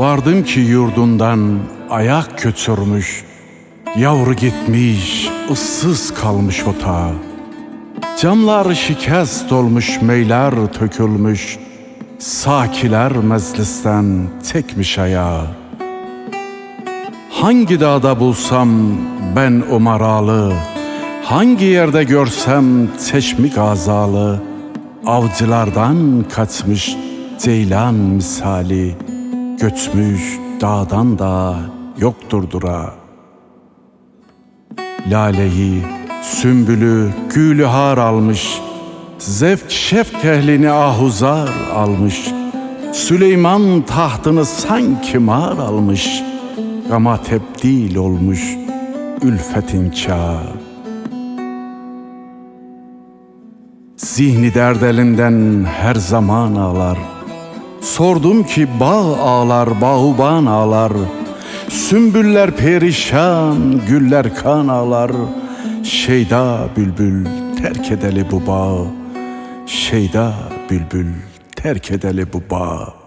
Vardım ki yurdundan ayak götürmüş, Yavru gitmiş, ıssız kalmış ota. Camlar şikest olmuş, meyler tökülmüş, Sakiler meclisten tekmiş ayağa. Hangi dağda bulsam ben o maralı, Hangi yerde görsem çeşmi gazalı, Avcılardan kaçmış ceylan misali, Göçmüş dağdan da yoktur dura. Laleyi, sümbülü, gülühar almış, Zevk şefk ehlini ahuzar almış, Süleyman tahtını sanki mar almış, Gama tebdil olmuş ülfetin çağı. Zihni derd her zaman ağlar. Sordum ki bağ ağlar, bağuban ağlar. Sümbüller perişan, güller kan ağlar. Şeyda bülbül terk edeli bu bağ. Şeyda bülbül terk edeli bu bağ.